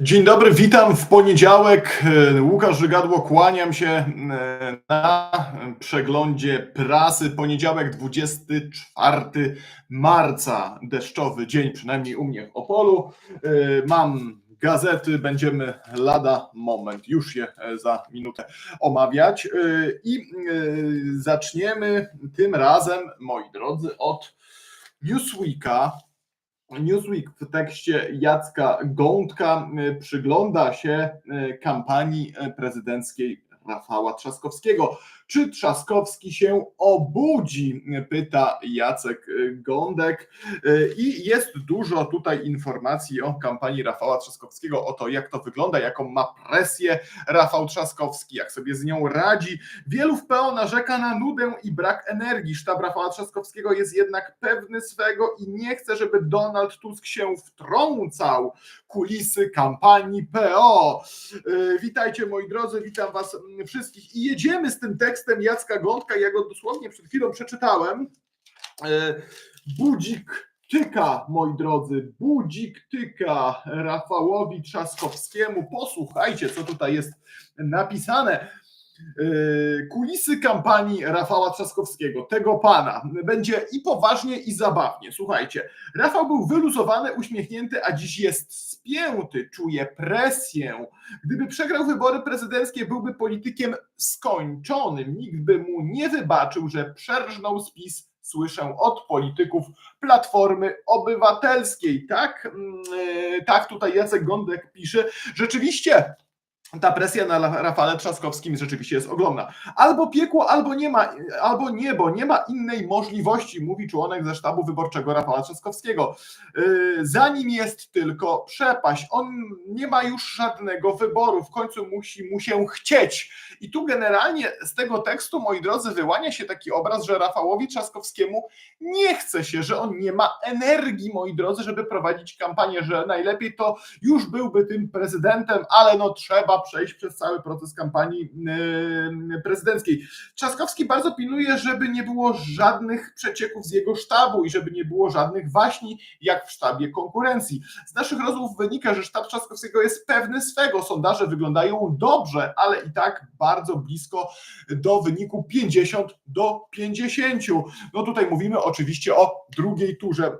Dzień dobry, witam w poniedziałek. E, Łukasz Żygadło, kłaniam się e, na przeglądzie prasy. Poniedziałek 24 marca, deszczowy dzień, przynajmniej u mnie w Opolu. E, Mam gazety, będziemy lada moment, już je za minutę omawiać. I zaczniemy tym razem, moi drodzy, od Newsweeka. Newsweek w tekście Jacka Gądka y, przygląda się y, kampanii y, prezydenckiej Rafała Trzaskowskiego. Czy Trzaskowski się obudzi? Pyta Jacek Gądek. I jest dużo tutaj informacji o kampanii Rafała Trzaskowskiego, o to, jak to wygląda, jaką ma presję Rafał Trzaskowski, jak sobie z nią radzi. Wielu w PO narzeka na nudę i brak energii. Sztab Rafała Trzaskowskiego jest jednak pewny swego i nie chce, żeby Donald Tusk się wtrącał. Kulisy kampanii PO. Witajcie moi drodzy, witam Was wszystkich i jedziemy z tym tekstem Jacka Gądka. Ja go dosłownie przed chwilą przeczytałem. Yy, Budzik tyka, moi drodzy, budzik tyka Rafałowi Trzaskowskiemu. Posłuchajcie, co tutaj jest napisane. Yy, Kulisy kampanii Rafała Trzaskowskiego, tego pana. Będzie i poważnie, i zabawnie. Słuchajcie, Rafał był wyluzowany, uśmiechnięty, a dziś jest spięty, czuje presję. Gdyby przegrał wybory prezydenckie, byłby politykiem skończonym. Nikt by mu nie wybaczył, że przerżnął spis. Słyszę od polityków Platformy Obywatelskiej. Tak, mm, yy, tak tutaj Jacek Gądek pisze. Rzeczywiście ta presja na Rafale Trzaskowskim rzeczywiście jest ogromna. Albo piekło, albo nie ma, albo niebo, nie ma innej możliwości, mówi członek ze sztabu wyborczego Rafała Trzaskowskiego. Yy, Za nim jest tylko przepaść. On nie ma już żadnego wyboru, w końcu musi mu się chcieć. I tu generalnie z tego tekstu, moi drodzy, wyłania się taki obraz, że Rafałowi Trzaskowskiemu nie chce się, że on nie ma energii, moi drodzy, żeby prowadzić kampanię, że najlepiej to już byłby tym prezydentem, ale no trzeba przejść przez cały proces kampanii yy, prezydenckiej. Trzaskowski bardzo pilnuje, żeby nie było żadnych przecieków z jego sztabu i żeby nie było żadnych waśni, jak w sztabie konkurencji. Z naszych rozmów wynika, że sztab Trzaskowskiego jest pewny swego. Sondaże wyglądają dobrze, ale i tak bardzo blisko do wyniku 50 do 50. No tutaj mówimy oczywiście o drugiej turze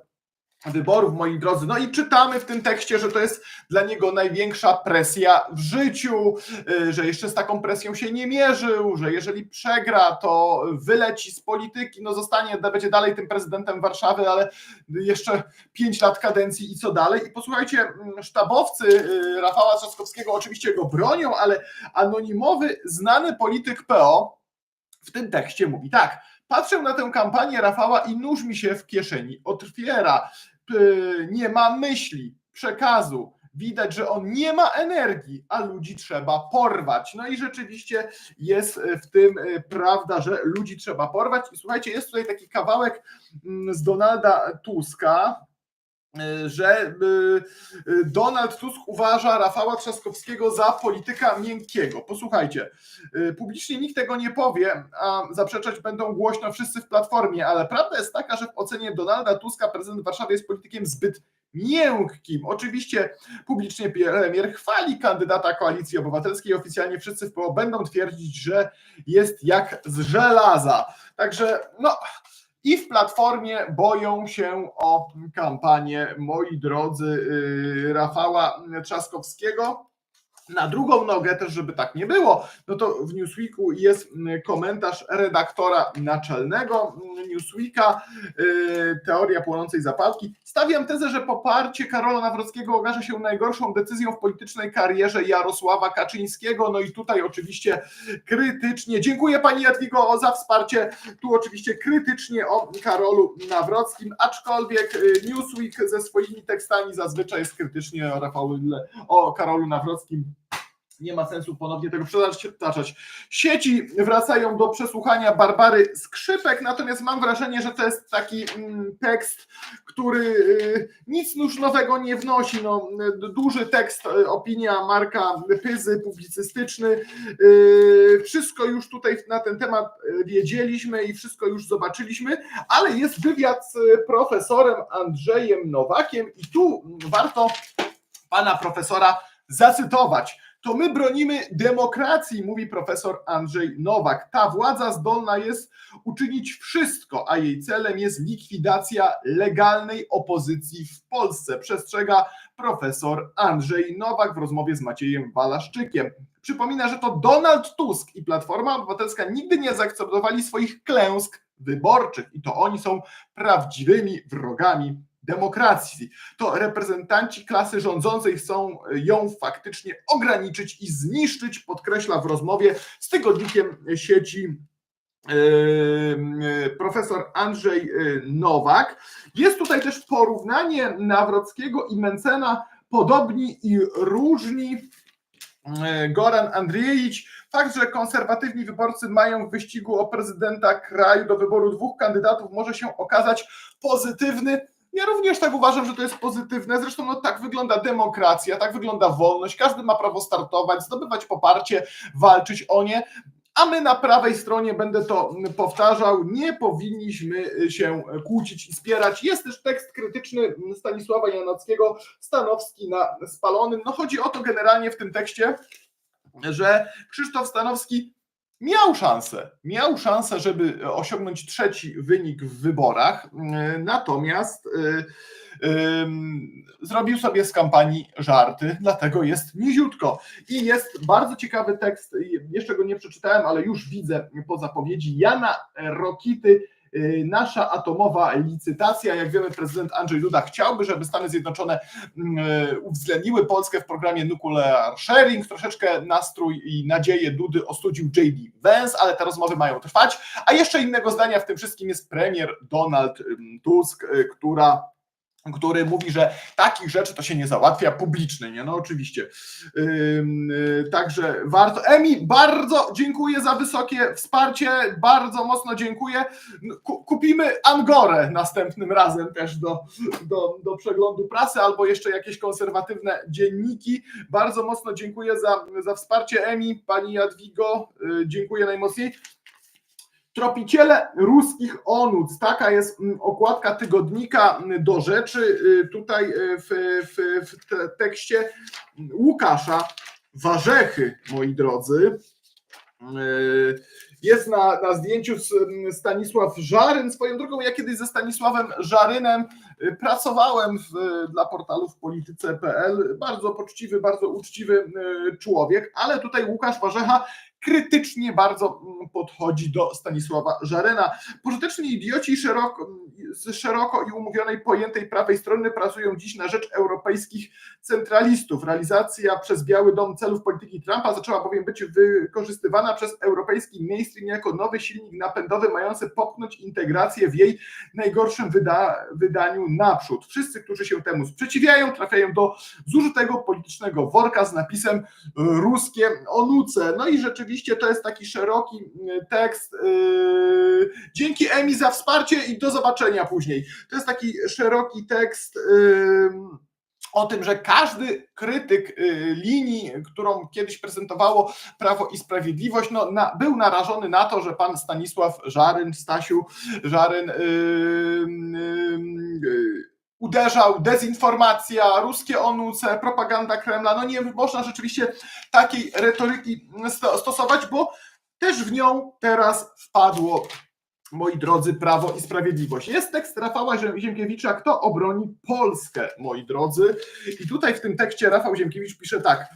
wyborów, moi drodzy. No i czytamy w tym tekście, że to jest dla niego największa presja w życiu, y, że jeszcze z taką presją się nie mierzył, że jeżeli przegra, to wyleci z polityki, no zostanie, będzie dalej tym prezydentem Warszawy, ale jeszcze pięć lat kadencji i co dalej. I posłuchajcie, mm, sztabowcy y, Rafała Trzaskowskiego oczywiście go bronią, ale anonimowy, znany polityk PO w tym tekście mówi tak, patrzę na tę kampanię Rafała i nóż mi się w kieszeni otwiera nie ma myśli, przekazu. Widać, że on nie ma energii, a ludzi trzeba porwać. No i rzeczywiście jest w tym y, prawda, że ludzi trzeba porwać. I słuchajcie, jest tutaj taki kawałek mm, z Donalda Tuska, y, że y, y, Donald Tusk uważa Rafała Trzaskowskiego za polityka miękkiego. Posłuchajcie, publicznie nikt tego nie powie, a zaprzeczać będą głośno wszyscy w Platformie, ale prawda jest taka, że w ocenie Donalda Tuska prezydent Warszawy jest politykiem zbyt miękkim. Oczywiście publicznie premier chwali kandydata Koalicji Obywatelskiej, oficjalnie wszyscy w PO będą twierdzić, że jest jak z żelaza. Także no i w Platformie boją się o kampanię, moi drodzy, yy, Rafała Trzaskowskiego. Na drugą nogę też, żeby tak nie było, no to w Newsweeku jest mm, komentarz redaktora naczelnego mm, Newsweeka, yy, teoria płonącej zapałki. Stawiam tezę, że poparcie Karola Nawrockiego okaże się najgorszą decyzją w politycznej karierze Jarosława Kaczyńskiego. No i tutaj oczywiście krytycznie, dziękuję Pani Jadwigo za wsparcie, tu oczywiście krytycznie o Karolu Nawrockim, aczkolwiek yy, Newsweek ze swoimi tekstami zazwyczaj jest krytycznie o Rafale, o Karolu Nawrockim Nie ma sensu ponownie tego przytaczać. Sieci wracają do przesłuchania Barbary Skrzypek, natomiast mam wrażenie, że to jest taki mm, tekst, który y, nic już nowego nie wnosi. No, duży tekst, y, opinia Marka Pyzy, publicystyczny. Y, Wszystko już tutaj na ten temat wiedzieliśmy i wszystko już zobaczyliśmy, ale jest wywiad z profesorem Andrzejem Nowakiem i tu warto pana profesora zacytować. To my bronimy demokracji, mówi profesor Andrzej Nowak. Ta władza zdolna jest uczynić wszystko, a jej celem jest likwidacja legalnej opozycji w Polsce, przestrzega profesor Andrzej Nowak w rozmowie z Maciejem Walaszczykiem. Przypomina, że to Donald Tusk i Platforma Obywatelska nigdy nie zaakceptowali swoich klęsk wyborczych i to oni są prawdziwymi wrogami demokracji. To reprezentanci klasy rządzącej chcą ją faktycznie ograniczyć i zniszczyć, podkreśla w rozmowie z tygodnikiem sieci yy, profesor Andrzej yy, Nowak. Jest tutaj też porównanie Nawrockiego i Mencena, podobni i różni. Yy, Goran Andrzejewicz, fakt, że konserwatywni wyborcy mają w wyścigu o prezydenta kraju do wyboru dwóch kandydatów może się okazać pozytywny, ja również tak uważam, że to jest pozytywne. Zresztą no, tak wygląda demokracja, tak wygląda wolność. Każdy ma prawo startować, zdobywać poparcie, walczyć o nie. A my na prawej stronie, będę to powtarzał, nie powinniśmy się kłócić i spierać. Jest też tekst krytyczny Stanisława Janockiego, Stanowski na spalonym. No chodzi o to generalnie w tym tekście, że Krzysztof Stanowski miał szansę, miał szansę, żeby osiągnąć trzeci wynik w wyborach, natomiast y, y, zrobił sobie z kampanii żarty, dlatego jest niziutko. I jest bardzo ciekawy tekst, jeszcze go nie przeczytałem, ale już widzę po zapowiedzi Jana Rokity, y, nasza atomowa licytacja. Jak wiemy, prezydent Andrzej Duda chciałby, żeby Stany Zjednoczone uwzględniły Polskę w programie Nuclear Sharing. Troszeczkę nastrój i nadzieję Dudy ostudził J.D. Vance, ale te rozmowy mają trwać. A jeszcze innego zdania w tym wszystkim jest premier Donald Tusk, która który mówi, że takich rzeczy to się nie załatwia publicznie, nie? No oczywiście. Yy, także warto. Emi, bardzo dziękuję za wysokie wsparcie, bardzo mocno dziękuję. Kupimy Angorę następnym razem też do, do, do przeglądu prasy albo jeszcze jakieś konserwatywne dzienniki. Bardzo mocno dziękuję za, za wsparcie Emi, pani Jadwigo, yy, dziękuję najmocniej. Tropiciele ruskich onuc. Taka jest okładka tygodnika do rzeczy. Tutaj w, w, w tekście Łukasza Warzechy, moi drodzy. Jest na, na zdjęciu Stanisław Żaryn. Swoją drogą, ja kiedyś ze Stanisławem Żarynem pracowałem w, dla portalu w polityce.pl. Bardzo poczciwy, bardzo uczciwy człowiek, ale tutaj Łukasz Warzecha krytycznie bardzo podchodzi do Stanisława Żarena. Pożyteczni idioci szeroko, z szeroko i umówionej pojętej prawej strony pracują dziś na rzecz europejskich centralistów. Realizacja przez Biały Dom celów polityki Trumpa zaczęła bowiem być wykorzystywana przez europejski mainstream jako nowy silnik napędowy mający popchnąć integrację w jej najgorszym wyda wydaniu naprzód. Wszyscy, którzy się temu sprzeciwiają, trafiają do zużytego politycznego worka z napisem ruskie onuce. No i rzeczywiście to jest taki szeroki tekst. Dzięki Emi za wsparcie i do zobaczenia później. To jest taki szeroki tekst o tym, że każdy krytyk linii, którą kiedyś prezentowało Prawo i Sprawiedliwość, no, na, był narażony na to, że pan Stanisław Żaryn, Stasiu Żaryn yy, yy, uderzał, dezinformacja, ruskie onuce, propaganda Kremla. No nie można rzeczywiście takiej retoryki stosować, bo też w nią teraz wpadło moi drodzy, Prawo i Sprawiedliwość. Jest tekst Rafała Ziemkiewicza, kto obroni Polskę, moi drodzy. I tutaj w tym tekście Rafał Ziemkiewicz pisze tak.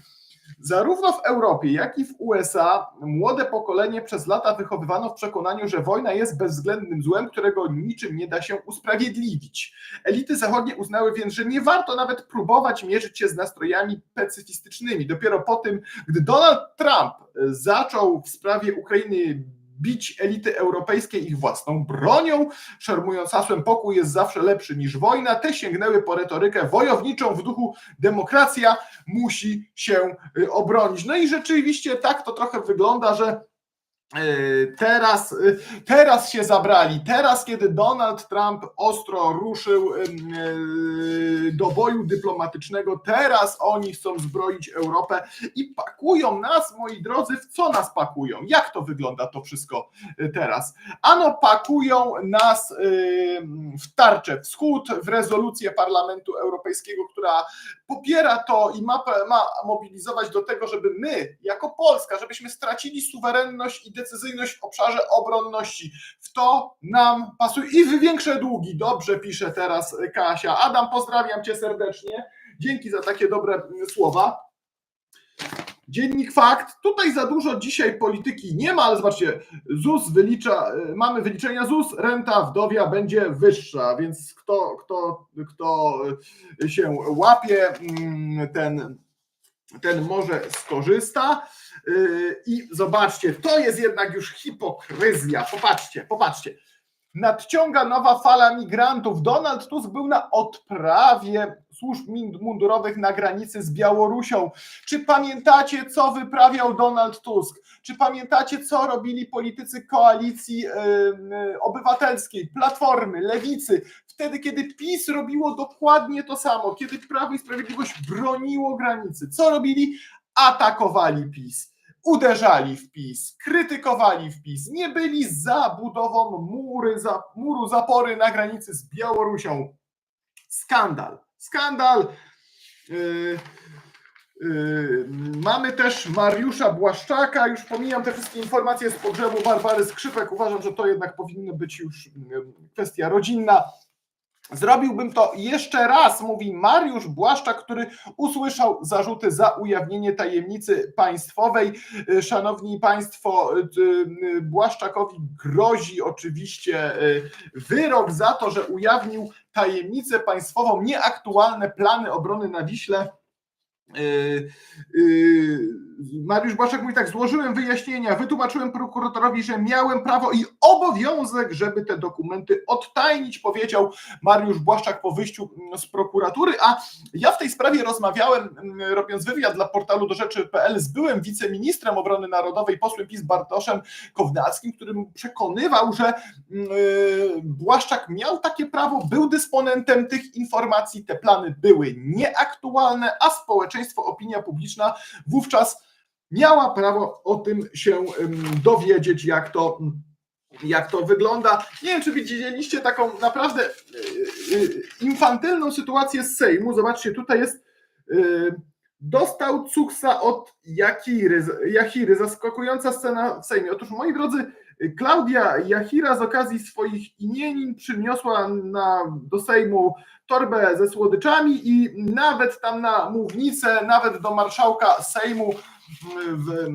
Zarówno w Europie, jak i w USA młode pokolenie przez lata wychowywano w przekonaniu, że wojna jest bezwzględnym złem, którego niczym nie da się usprawiedliwić. Elity zachodnie uznały więc, że nie warto nawet próbować mierzyć się z nastrojami pacyfistycznymi. Dopiero po tym, gdy Donald Trump zaczął w sprawie Ukrainy bić elity europejskie ich własną bronią, szermując hasłem pokój jest zawsze lepszy niż wojna, te sięgnęły po retorykę wojowniczą w duchu demokracja musi się y, obronić. No i rzeczywiście tak to trochę wygląda, że Teraz, y, teraz się zabrali. Teraz, kiedy Donald Trump ostro ruszył y, do boju dyplomatycznego, teraz oni chcą zbroić Europę i pakują nas, moi drodzy, w co nas pakują? Jak to wygląda to wszystko teraz? Ano, pakują nas w tarczę wschód, w rezolucję Parlamentu Europejskiego, która popiera to i ma, ma mobilizować do tego, żeby my, jako Polska, żebyśmy stracili suwerenność i decyzyjność w obszarze obronności. W to nam pasuje i w większe długi. Dobrze pisze teraz Kasia. Adam, pozdrawiam cię serdecznie. Dzięki za takie dobre słowa. Dziennik Fakt. Tutaj za dużo dzisiaj polityki nie ma, ale zobaczcie, ZUS wylicza, mamy wyliczenia ZUS, renta wdowia będzie wyższa, więc kto, kto, kto się łapie, ten, ten może skorzysta. I zobaczcie, to jest jednak już hipokryzja. Popatrzcie, popatrzcie. Nadciąga nowa fala migrantów. Donald Tusk był na odprawie służb mundurowych na granicy z Białorusią. Czy pamiętacie, co wyprawiał Donald Tusk? Czy pamiętacie, co robili politycy koalicji yy, obywatelskiej, Platformy, Lewicy? Wtedy, kiedy PiS robiło dokładnie to samo, kiedy Prawo i Sprawiedliwość broniło granicy, co robili? Atakowali PiS uderzali w PiS, krytykowali w PiS, nie byli za budową mury, za, muru zapory na granicy z Białorusią. Skandal, skandal. Yy, yy, mamy też Mariusza Błaszczaka, już pomijam te wszystkie informacje z pogrzebu Barbary Skrzypek, uważam, że to jednak powinna być już yy, kwestia rodzinna. Zrobiłbym to jeszcze raz, mówi Mariusz Błaszczak, który usłyszał zarzuty za ujawnienie tajemnicy państwowej. Szanowni Państwo, Błaszczakowi grozi oczywiście wyrok za to, że ujawnił tajemnicę państwową, nieaktualne plany obrony na Wiśle. Mariusz Błaszczak mówi tak, złożyłem wyjaśnienia, wytłumaczyłem prokuratorowi, że miałem prawo i obowiązek, żeby te dokumenty odtajnić, powiedział Mariusz Błaszczak po wyjściu z prokuratury, a ja w tej sprawie rozmawiałem, robiąc wywiad dla portalu do rzeczy.pl z byłym wiceministrem obrony narodowej, posłem PiS Bartoszem Kownackim, który przekonywał, że Błaszczak miał takie prawo, był dysponentem tych informacji, te plany były nieaktualne, a społeczeństwo, opinia publiczna wówczas miała prawo o tym się dowiedzieć, jak to, jak to wygląda. Nie wiem, czy widzieliście taką naprawdę e, e, infantylną sytuację z Sejmu. Zobaczcie, tutaj jest e, dostał cuksa od Jachiry, Jachiry. Zaskakująca scena w Sejmie. Otóż, moi drodzy, Klaudia Jachira z okazji swoich imienin przyniosła na, do Sejmu torbę ze słodyczami i nawet tam na mównicę, nawet do marszałka Sejmu w,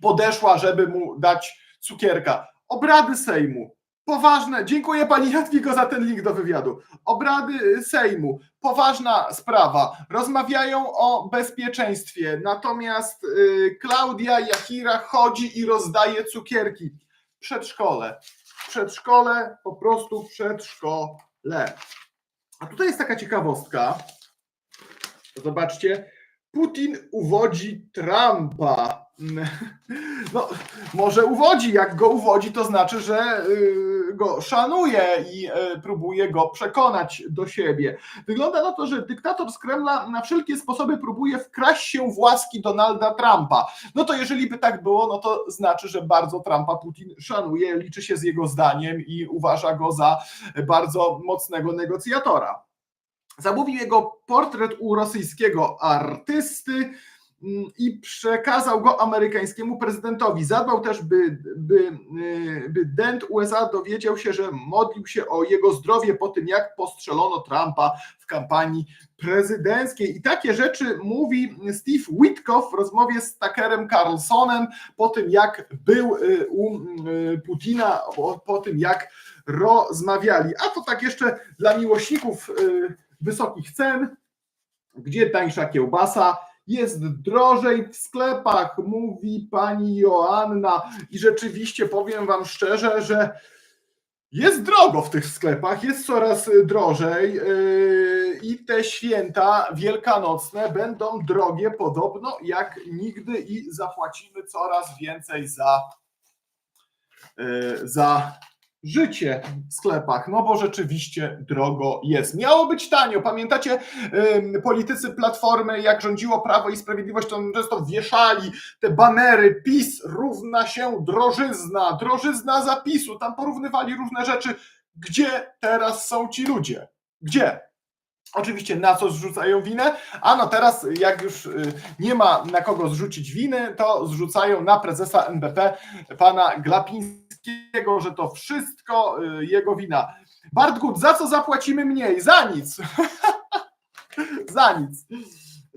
podeszła, żeby mu dać cukierka. Obrady Sejmu. Poważne, dziękuję pani Jadwigo za ten link do wywiadu. Obrady Sejmu, poważna sprawa. Rozmawiają o bezpieczeństwie, natomiast y, Klaudia Jachira chodzi i rozdaje cukierki. Przedszkole. Przedszkole, po prostu przedszkole. A tutaj jest taka ciekawostka. Zobaczcie, Putin uwodzi Trumpa. No, może uwodzi. Jak go uwodzi, to znaczy, że y, go szanuje i y, próbuje go przekonać do siebie. Wygląda na to, że dyktator z Kremla na wszelkie sposoby próbuje wkraść się w łaski Donalda Trumpa. No to jeżeli by tak było, no to znaczy, że bardzo Trumpa Putin szanuje, liczy się z jego zdaniem i uważa go za bardzo mocnego negocjatora. Zamówił jego portret u rosyjskiego artysty i przekazał go amerykańskiemu prezydentowi. Zadbał też, by, by, by dent USA dowiedział się, że modlił się o jego zdrowie po tym, jak postrzelono Trumpa w kampanii prezydenckiej. I takie rzeczy mówi Steve Witkow w rozmowie z Tuckerem Carlsonem po tym, jak był y, u y, Putina, po, tym, jak rozmawiali. A to tak jeszcze dla miłośników y, wysokich cen, gdzie tańsza kiełbasa, jest drożej w sklepach, mówi pani Joanna. I rzeczywiście powiem wam szczerze, że jest drogo w tych sklepach, jest coraz drożej yy, i te święta wielkanocne będą drogie podobno jak nigdy i zapłacimy coraz więcej za, yy, za życie w sklepach, no bo rzeczywiście drogo jest. Miało być tanio. Pamiętacie politycy Platformy, jak rządziło Prawo i Sprawiedliwość, to często wieszali te banery PiS równa się drożyzna, drożyzna zapisu, tam porównywali różne rzeczy. Gdzie teraz są ci ludzie? Gdzie? Oczywiście na co zrzucają winę, a no teraz jak już y, nie ma na kogo zrzucić winy, to zrzucają na prezesa NBP pana Glapińskiego, że to wszystko y, jego wina. Bartgut, za co zapłacimy mniej? Za nic. za nic.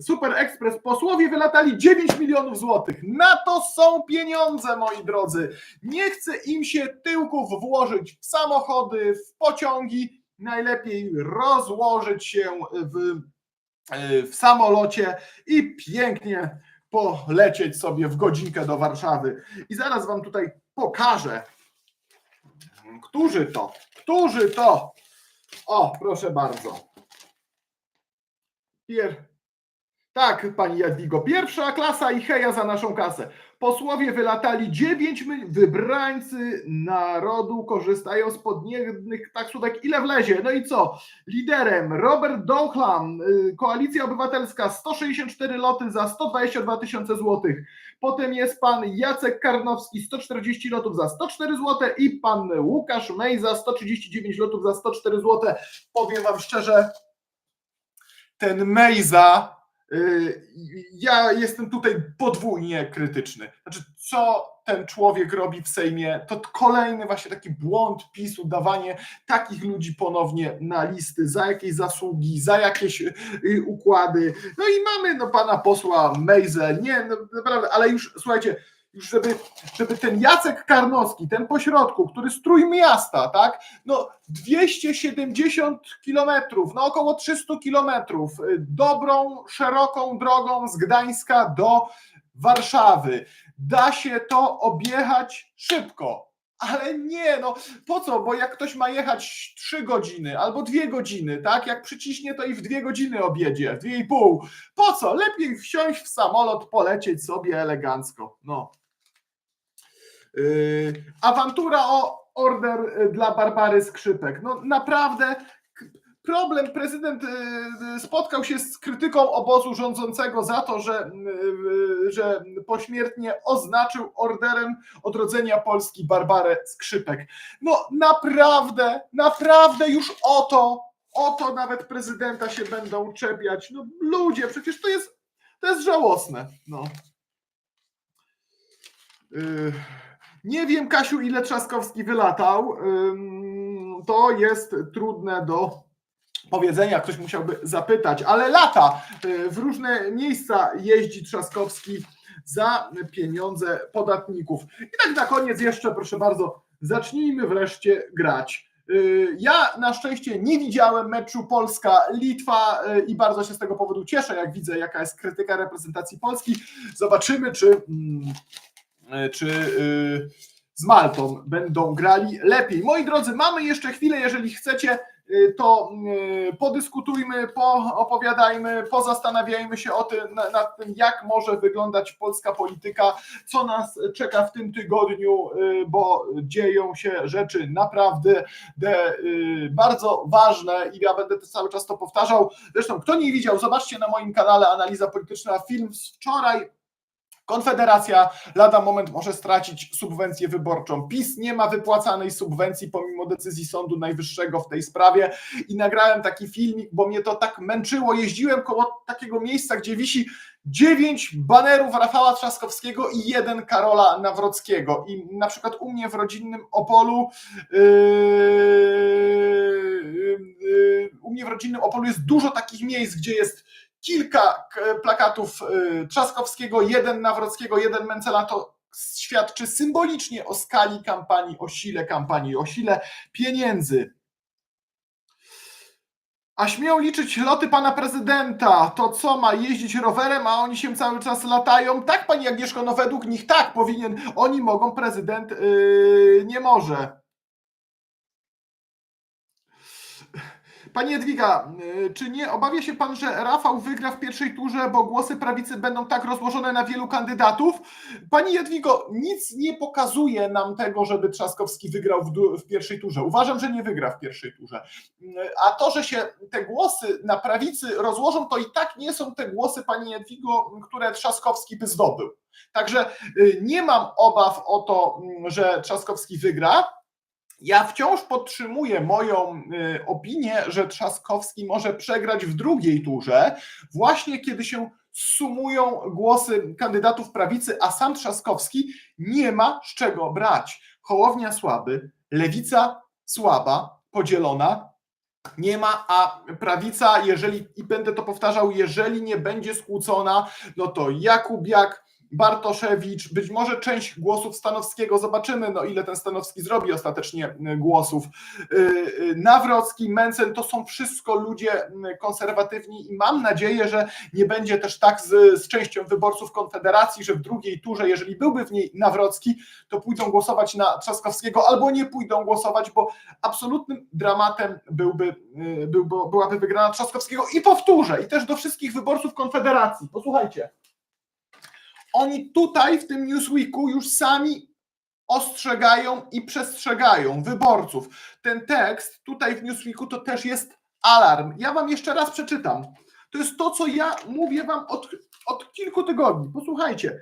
Super Express posłowie wylatali 9 milionów złotych. Na to są pieniądze, moi drodzy. Nie chce im się tyłków włożyć w samochody, w pociągi. Najlepiej rozłożyć się w, w samolocie i pięknie polecieć sobie w godzinkę do Warszawy. I zaraz Wam tutaj pokażę, którzy to, którzy to. O, proszę bardzo. Pier... Tak, pani Jadwigo, pierwsza klasa i heja za naszą kasę. Posłowie wylatali 9 my... wybrańcy narodu korzystają z podniebnych taksówek. Ile wlezie? No i co? Liderem Robert Dochlam, y, Koalicja Obywatelska 164 loty za 122 tysiące złotych. Potem jest pan Jacek Karnowski 140 lotów za 104 zł i pan Łukasz Mejza 139 lotów za 104 zł. Powiem wam szczerze, ten Mejza y, ja jestem tutaj podwójnie krytyczny. Znaczy, co ten człowiek robi w Sejmie, to kolejny właśnie taki błąd PiSu, dawanie takich ludzi ponownie na listy, za jakieś zasługi, za jakieś y, układy. No i mamy no, pana posła Mejze, nie, no, naprawdę, ale już słuchajcie, już żeby, żeby ten Jacek Karnowski, ten pośrodku, który strój miasta, tak, no 270 kilometrów, no około 300 kilometrów, y, dobrą, szeroką drogą z Gdańska do Warszawy. Da się to objechać szybko, ale nie, no po co? Bo jak ktoś ma jechać 3 godziny albo 2 godziny, tak? Jak przyciśnie, to i w 2 godziny objedzie, w 2,5. Po co? Lepiej wsiąść w samolot, polecieć sobie elegancko. No. Yy, awantura o order y, dla Barbary Skrzypek. No naprawdę problem. Prezydent y, spotkał się z krytyką obozu rządzącego za to, że, y, że pośmiertnie oznaczył orderem odrodzenia Polski Barbarę Skrzypek. No naprawdę, naprawdę już o to, o to nawet prezydenta się będą czepiać. No ludzie, przecież to jest, to jest żałosne. No. Nie wiem, Kasiu, ile Trzaskowski wylatał. To jest trudne do powiedzenia, ktoś musiałby zapytać, ale lata w różne miejsca jeździ Trzaskowski za pieniądze podatników. I tak na koniec jeszcze, proszę bardzo, zacznijmy wreszcie grać. Ja na szczęście nie widziałem meczu Polska-Litwa i bardzo się z tego powodu cieszę, jak widzę, jaka jest krytyka reprezentacji Polski. Zobaczymy, czy czy y, z Maltą będą grali lepiej. Moi drodzy, mamy jeszcze chwilę, jeżeli chcecie, y, to y, podyskutujmy, poopowiadajmy, pozastanawiajmy się o tym, nad tym, jak może wyglądać polska polityka, co nas czeka w tym tygodniu, bo dzieją się rzeczy naprawdę bardzo ważne i ja będę cały czas to powtarzał. Zresztą, kto nie widział, zobaczcie na moim kanale Analiza Polityczna film z wczoraj Konfederacja lada moment może stracić subwencję wyborczą. PiS nie ma wypłacanej subwencji pomimo decyzji Sądu Najwyższego w tej sprawie i nagrałem taki filmik, bo mnie to tak męczyło. Jeździłem koło takiego miejsca, gdzie wisi dziewięć banerów Rafała Trzaskowskiego i jeden Karola Nawrockiego. I na przykład u mnie w rodzinnym Opolu yy, yy, u mnie w rodzinnym Opolu jest dużo takich miejsc, gdzie jest kilka plakatów y, Trzaskowskiego, jeden Nawrockiego, jeden Mencela, to świadczy symbolicznie o skali kampanii, o sile kampanii, o sile pieniędzy. A śmieją liczyć loty pana prezydenta. To co, ma jeździć rowerem, a oni się cały czas latają? Tak, pani Agnieszko, no według nich tak powinien. Oni mogą, prezydent yy, nie może. Pani Jadwiga, yy, czy nie obawia się pan, że Rafał wygra w pierwszej turze, bo głosy prawicy będą tak rozłożone na wielu kandydatów? Pani Jadwigo, nic nie pokazuje nam tego, żeby Trzaskowski wygrał w, w pierwszej turze. Uważam, że nie wygra w pierwszej turze. A to, że się te głosy na prawicy rozłożą, to i tak nie są te głosy, pani Jadwigo, które Trzaskowski by zdobył. Także y, nie mam obaw o to, że Trzaskowski wygra. Ja wciąż podtrzymuję moją y, opinię, że Trzaskowski może przegrać w drugiej turze, właśnie kiedy się sumują głosy kandydatów prawicy, a sam Trzaskowski nie ma z czego brać. Hołownia słaby, lewica słaba, podzielona, nie ma, a prawica, jeżeli, i będę to powtarzał, jeżeli nie będzie skłócona, no to Jakubiak, Bartoszewicz, być może część głosów Stanowskiego, zobaczymy, no ile ten Stanowski zrobi ostatecznie y, głosów. Y, y, Nawrocki, Mencen, to są wszystko ludzie konserwatywni i mam nadzieję, że nie będzie też tak z, z częścią wyborców Konfederacji, że w drugiej turze, jeżeli byłby w niej Nawrocki, to pójdą głosować na Trzaskowskiego albo nie pójdą głosować, bo absolutnym dramatem byłby, byłby, byłaby wygrana Trzaskowskiego i powtórzę, i też do wszystkich wyborców Konfederacji, posłuchajcie, oni tutaj w tym Newsweeku już sami ostrzegają i przestrzegają wyborców. Ten tekst tutaj w Newsweeku to też jest alarm. Ja wam jeszcze raz przeczytam. To jest to, co ja mówię wam od, od kilku tygodni. Posłuchajcie.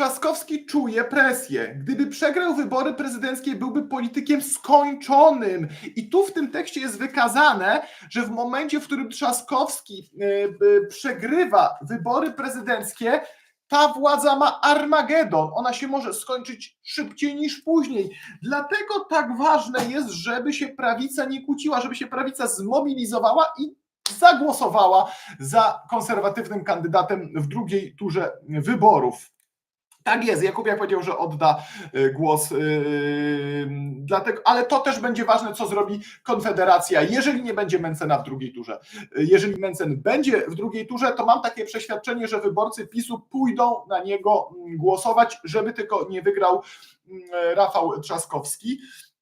Trzaskowski czuje presję. Gdyby przegrał wybory prezydenckie, byłby politykiem skończonym. I tu w tym tekście jest wykazane, że w momencie, w którym Trzaskowski y, y, przegrywa wybory prezydenckie, ta władza ma Armagedon. Ona się może skończyć szybciej niż później. Dlatego tak ważne jest, żeby się prawica nie kłóciła, żeby się prawica zmobilizowała i zagłosowała za konserwatywnym kandydatem w drugiej turze wyborów. Tak jest, Jakubiak powiedział, że odda y, głos, yy, dlatego, ale to też będzie ważne, co zrobi Konfederacja, jeżeli nie będzie Mencena w drugiej turze. Y, Jeżeli Mencen będzie w drugiej turze, to mam takie przeświadczenie, że wyborcy PiSu pójdą na niego mm, głosować, żeby tylko nie wygrał mm, Rafał Trzaskowski.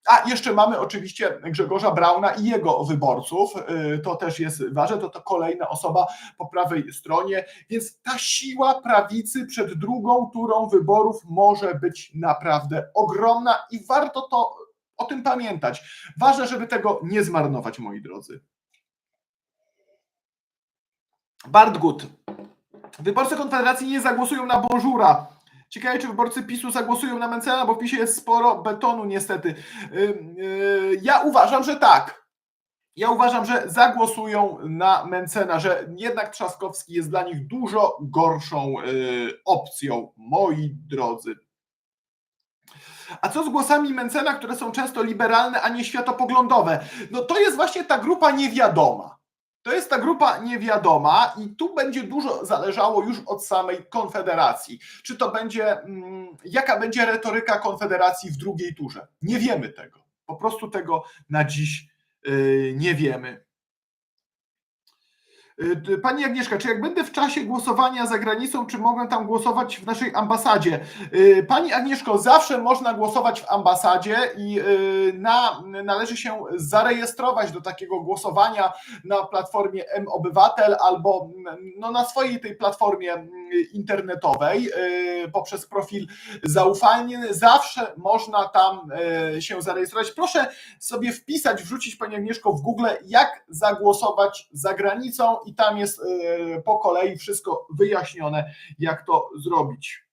A jeszcze mamy oczywiście Grzegorza Brauna i jego wyborców. Y, To też jest ważne, to, to kolejna osoba po prawej stronie. Więc ta siła prawicy przed drugą turą wyborów może być naprawdę ogromna i warto to o tym pamiętać. Ważne, żeby tego nie zmarnować, moi drodzy. Bartgut. Wyborcy Konfederacji nie zagłosują na Bonżura. Ciekawe, czy wyborcy PiSu zagłosują na Mencena, bo w PiSie jest sporo betonu niestety. Yy, Ja uważam, że tak. Ja uważam, że zagłosują na Mencena, że jednak Trzaskowski jest dla nich dużo gorszą yy, opcją, moi drodzy. A co z głosami Mencena, które są często liberalne, a nie światopoglądowe? No to jest właśnie ta grupa niewiadoma. To jest ta grupa niewiadoma i tu będzie dużo zależało już od samej Konfederacji. Czy to będzie, mm, jaka będzie retoryka Konfederacji w drugiej turze? Nie wiemy tego. Po prostu tego na dziś yy, nie wiemy. Yy, Pani Agnieszka, czy jak będę w czasie głosowania za granicą, czy mogę tam głosować w naszej ambasadzie? Yy, Pani Agnieszko, zawsze można głosować w ambasadzie i na, należy się zarejestrować do takiego głosowania na platformie M-Obywatel albo no, na swojej tej platformie mm, internetowej poprzez profil zaufalny. Zawsze można tam się zarejestrować. Proszę sobie wpisać, wrzucić Pani Agnieszko w Google, jak zagłosować za granicą i tam jest yy, po kolei wszystko wyjaśnione, jak to zrobić.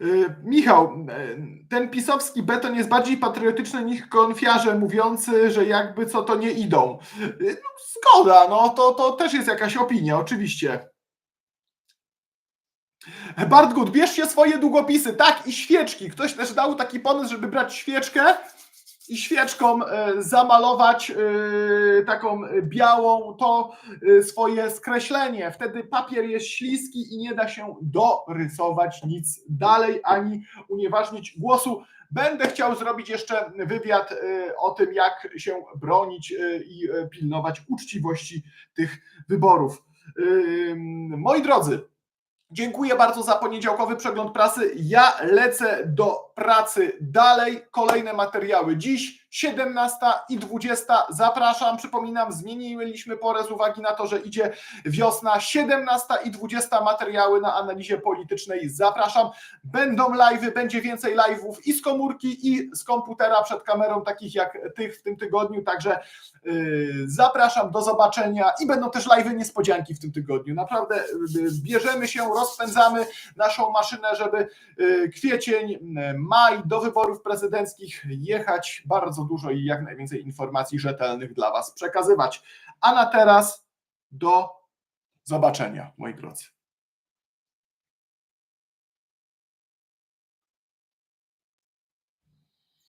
Yy, Michał, yy, ten pisowski beton jest bardziej patriotyczny niż konfiarze mówiący, że jakby co to nie idą. No, zgoda, no to, to też jest jakaś opinia, oczywiście. Bartgut, bierzcie swoje długopisy, tak, i świeczki. Ktoś też dał taki pomysł, żeby brać świeczkę i świeczką e, zamalować e, taką białą to e, swoje skreślenie. Wtedy papier jest śliski i nie da się dorysować nic dalej, ani unieważnić głosu. Będę chciał zrobić jeszcze wywiad o tym, jak się bronić i pilnować uczciwości tych wyborów. Moi drodzy, dziękuję bardzo za poniedziałkowy przegląd prasy. Ja lecę do pracy dalej. Kolejne materiały dziś 17 i 20. Zapraszam. Przypominam, zmieniliśmy porę z uwagi na to, że idzie wiosna. 17 i 20 materiały na analizie politycznej. Zapraszam. Będą live'y, będzie więcej live'ów i z komórki, i z komputera przed kamerą, takich jak tych w tym tygodniu. Także yy, zapraszam do zobaczenia i będą też live'y niespodzianki w tym tygodniu. Naprawdę yy, bierzemy się, rozpędzamy naszą maszynę, żeby yy, kwiecień, yy, maj do wyborów prezydenckich jechać bardzo dużo i jak najwięcej informacji rzetelnych dla Was przekazywać. A na teraz do zobaczenia, moi drodzy.